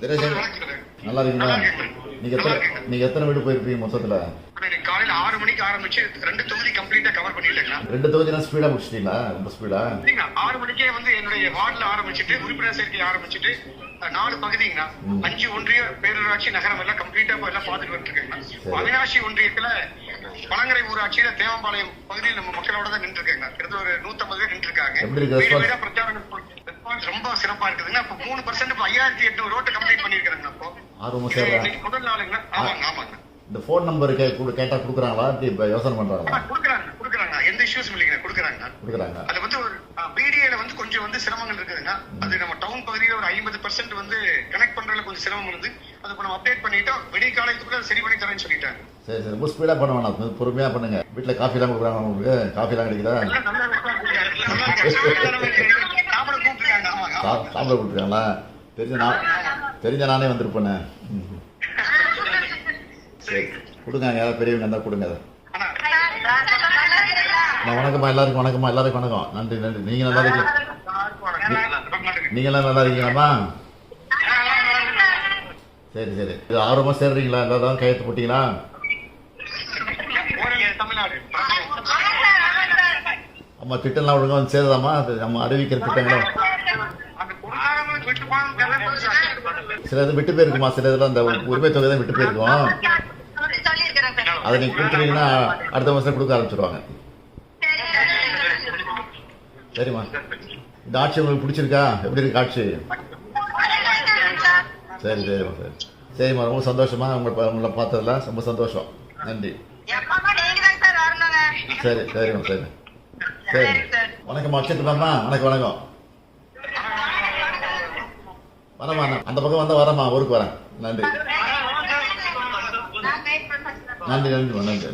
தினேஷன் நல்லா இருக்கீங்களா? நீங்க எத்தனை நீங்க எத்தனை வீடு போயிருப்பீங்க மொத்தத்துல? காலையில ஆறு மணிக்கு ஆரம்பிச்சு ரெண்டு தொகுதி கம்ப்ளீட்டா கவர் பண்ணிட்டேங்கண்ணா ரெண்டு தொகுதினா ஸ்பீடா முடிச்சிட்டீங்களா? ரொம்ப ஸ்பீடா ஆறு மணிக்கே வந்து என்னுடைய வார்டுல ஆரம்பிச்சுட்டு உறுப்பினர் சேர்க்கை ஆரம்பிச்சுட்டு நாலு பகுதிங்கண்ணா அஞ்சு ஒன்றிய பேரூராட்சி நகரம் எல்லாம் கம்ப்ளீட்டா எல்லாம் பார்த்துட்டு வந்துருக்கேங்கண்ணா அவினாசி ஒன்றியத்துல பழங்கரை ஊராட்சியில தேவம்பாளையம் பகுதியில் நம்ம மக்களோட தான் நின்று இருக்கேங்க கிட்டத்தட்ட ஒரு நூத்தம்பது பேர் நின்று இருக்காங்க வீடு? வீடா ரெஸ்பான்ஸ் ரொம்ப சிறப்பா இருக்குதுங்க. இப்ப மூணு பர்சன்ட் இப்ப ஐயாயிரத்தி எட்நூறு ரோட்டு கம்ப்ளீட் இது சேர்றா இன்னைக்கு முதல் நாளுங்க. ஆமாங்க ஆமாங்க. இந்த ஃபோன் நம்பர் கேட்டா கொடுக்குறாங்களா? இப்படி இப்போ யோசனை பண்றாங்களா? குடுக்குறாங்க குடுக்குறாங்க. எந்த இஷ்யூஸ் இல்லைங்க குடுக்குறாங்க. கொடுக்குறாங்க. அது வந்து ஒரு பிடிஏல வந்து கொஞ்சம் வந்து சிரமங்கள் இருக்குதுங்க. அது நம்ம டவுன் பகுதியில ஒரு ஐம்பது பர்சன்ட் வந்து கனெக்ட் பண்றதுல கொஞ்சம் சிரமம் இருந்து அது இப்ப நம்ம அப்டேட் பண்ணிட்டோம் விடிய காலத்துக்குள்ள சரி பண்ணி தரேன்னு சொல்லிட்டாங்க. சரி சரி. ரொம்ப ஸ்பீடா பண்ண வேணாம். பொறுமையா பண்ணுங்க. வீட்டில் காஃபிலாம் கொடுக்குறாங்க உங்களுக்கு? கிடைக்குதா? எல்லாம் நல்ல response இருக்கு. நல்லா இருக்கு. சாப்பிட கூப்பிட்டுருக்காங்க ஆமாங்க சா சாப்பிட கொடுத்துருக்காங்களா தெரிஞ்ச நான் தெரிஞ்ச நானே வந்திருப்பேனே. சரி கொடுங்க யாராவது பெரியவங்க இருந்தால் கொடுங்க அதை. வணக்கம்மா எல்லாருக்கும் வணக்கம்மா எல்லாருக்கும் வணக்கம். நன்றி நன்றி. நீங்கள் நல்லா இருக்கீங்க. நீங்களாம் நல்லா இருக்கீங்களாம்மா? சரி சரி. இது ஆர்வமாக சேர்றீங்களா? எல்லாரும் கையெழுத்து போட்டீங்களா? ஆமாம் திட்டம்லாம் ஒழுங்காக வந்து சேருதாம்மா? அது நம்ம அறிவிக்கிற திட்டங்களும். சிலது விட்டு சில இது விட்டு போயிருக்குமா? சில இதெல்லாம் அந்த உரிமை தொகை தான் விட்டு போயிருக்கும்? அதை நீங்கள் கொடுத்துட்டீங்கன்னா அடுத்த மாசம் கொடுக்க ஆரம்பிச்சிருவாங்க. சரிம்மா. இந்த ஆட்சி உங்களுக்கு பிடிச்சிருக்கா? எப்படி இருக்கு ஆட்சி? சரி சரிம்மா சரி. சரிம்மா ரொம்ப சந்தோஷமா உங்களை உங்களை பார்த்ததுல ரொம்ப சந்தோஷம். நன்றி. சரி சரிம்மா சரி. சரி. வணக்கம்மா வச்சுட்டுமாம்மா வணக்கம் வணக்கம். வரம்மா நான் அந்த பக்கம் வந்தால் வரேம்மா ஊருக்கு வரேன். நன்றி. நன்றி நன்றிம்மா நன்றி.